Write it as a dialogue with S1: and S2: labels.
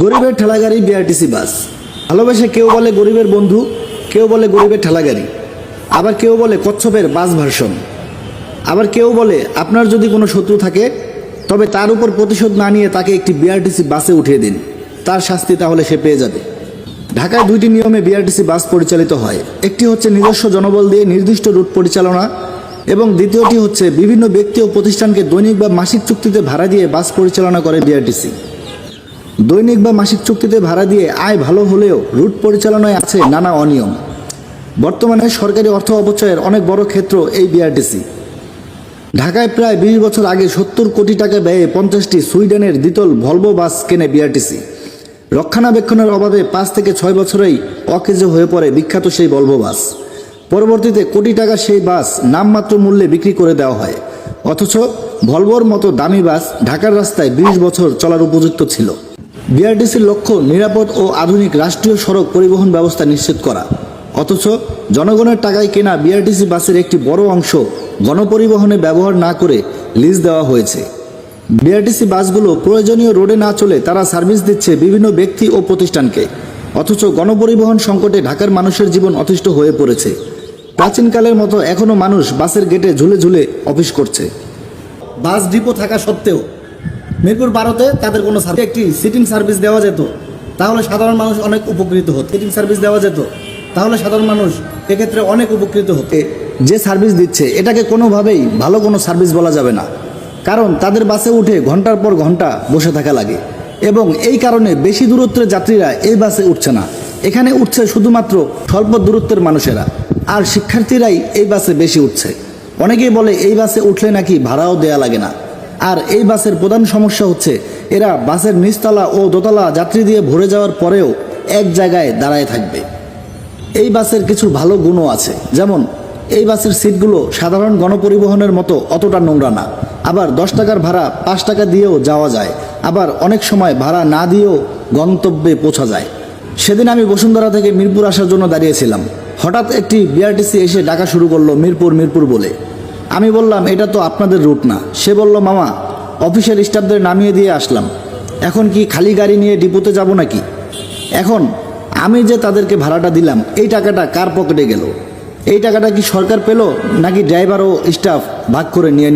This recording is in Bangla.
S1: গরিবের ঠেলাগাড়ি বিআরটিসি বাস। ভালোবেসে কেউ বলে গরিবের বন্ধু, কেউ বলে গরিবের ঠেলাগাড়ি। আবার কেউ বলে কচ্ছপের বাস ভার্সন আবার কেউ বলে আপনার যদি কোনো শত্রু থাকে, তবে তার উপর প্রতিশোধ না নিয়ে তাকে একটি বিআরটিসি বাসে উঠিয়ে দিন। তার শাস্তি তাহলে সে পেয়ে যাবে। ঢাকায় দুইটি নিয়মে বিআরটিসি বাস পরিচালিত হয়। একটি হচ্ছে নিজস্ব জনবল দিয়ে নির্দিষ্ট রুট পরিচালনা এবং দ্বিতীয়টি হচ্ছে বিভিন্ন ব্যক্তি ও প্রতিষ্ঠানকে দৈনিক বা মাসিক চুক্তিতে ভাড়া দিয়ে বাস পরিচালনা করে বিআরটিসি দৈনিক বা মাসিক চুক্তিতে ভাড়া দিয়ে আয় ভালো হলেও রুট পরিচালনায় আছে নানা অনিয়ম। বর্তমানে সরকারি অর্থ অপচয়ের অনেক বড় ক্ষেত্র এই বিআরটিসি। ঢাকায় প্রায় বিশ বছর আগে সত্তর কোটি টাকা ব্যয়ে পঞ্চাশটি সুইডেনের দ্বিতল ভলভো বাস কেনে বিআরটিসি। রক্ষণাবেক্ষণের অভাবে পাঁচ থেকে ছয় বছরেই অকেজো হয়ে পড়ে বিখ্যাত সেই ভলভো বাস। পরবর্তীতে কোটি টাকা সেই বাস নামমাত্র মূল্যে বিক্রি করে দেওয়া হয়। অথচ ভলভোর মতো দামি বাস ঢাকার রাস্তায় বিশ বছর চলার উপযুক্ত ছিল। বিআরটিসির লক্ষ্য নিরাপদ ও আধুনিক রাষ্ট্রীয় সড়ক পরিবহন ব্যবস্থা নিশ্চিত করা। অথচ জনগণের টাকায় কেনা বিআরটিসি বাসের একটি বড় অংশ গণপরিবহনে ব্যবহার না করে লিজ দেওয়া হয়েছে। বিআরটিসি বাসগুলো প্রয়োজনীয় রোডে না চলে তারা সার্ভিস দিচ্ছে বিভিন্ন ব্যক্তি ও প্রতিষ্ঠানকে। অথচ গণপরিবহন সংকটে ঢাকার মানুষের জীবন অতিষ্ঠ হয়ে পড়েছে। প্রাচীনকালের মতো এখনও মানুষ বাসের গেটে ঝুলে ঝুলে অফিস করছে। বাস ডিপো থাকা সত্ত্বেও মিরপুর বারোতে তাদের কোনো একটি সিটিং সার্ভিস দেওয়া যেত, তাহলে সাধারণ মানুষ অনেক উপকৃত হতো। সিটিং সার্ভিস দেওয়া যেত, তাহলে সাধারণ মানুষ এক্ষেত্রে অনেক উপকৃত হতো। যে সার্ভিস দিচ্ছে, এটাকে কোনোভাবেই ভালো কোনো সার্ভিস বলা যাবে না। কারণ তাদের বাসে উঠে ঘণ্টার পর ঘণ্টা বসে থাকা লাগে। এবং এই কারণে বেশি দূরত্বের যাত্রীরা এই বাসে উঠছে না। এখানে উঠছে শুধুমাত্র স্বল্প দূরত্বের মানুষেরা, আর শিক্ষার্থীরাই এই বাসে বেশি উঠছে। অনেকেই বলে, এই বাসে উঠলে নাকি ভাড়াও দেয়া লাগে না। আর এই বাসের প্রধান সমস্যা হচ্ছে, এরা বাসের নিচতলা ও দোতলা যাত্রী দিয়ে ভরে যাওয়ার পরেও এক জায়গায় দাঁড়ায় থাকবে। এই বাসের কিছু ভালো গুণও আছে, যেমন এই বাসের সিটগুলো সাধারণ গণপরিবহনের মতো অতটা নোংরা না। আবার দশ টাকার ভাড়া পাঁচ টাকা দিয়েও যাওয়া যায়, আবার অনেক সময় ভাড়া না দিয়েও গন্তব্যে পৌঁছা যায়। সেদিন আমি বসুন্ধরা থেকে মিরপুর আসার জন্য দাঁড়িয়েছিলাম। হঠাৎ একটি বিআরটিসি এসে ডাকা শুরু করল মিরপুর মিরপুর বলে। আমি বললাম, এটা তো আপনাদের রুট না। সে বলল, মামা, অফিসের স্টাফদের নামিয়ে দিয়ে আসলাম। এখন কি খালি গাড়ি নিয়ে ডিপোতে যাব নাকি? এখন, আমি যে তাদেরকে ভাড়াটা দিলাম, এই টাকাটা কার পকেটে গেল? এই টাকাটা কি সরকার পেল নাকি ড্রাইভার ও স্টাফ ভাগ করে নিয়ে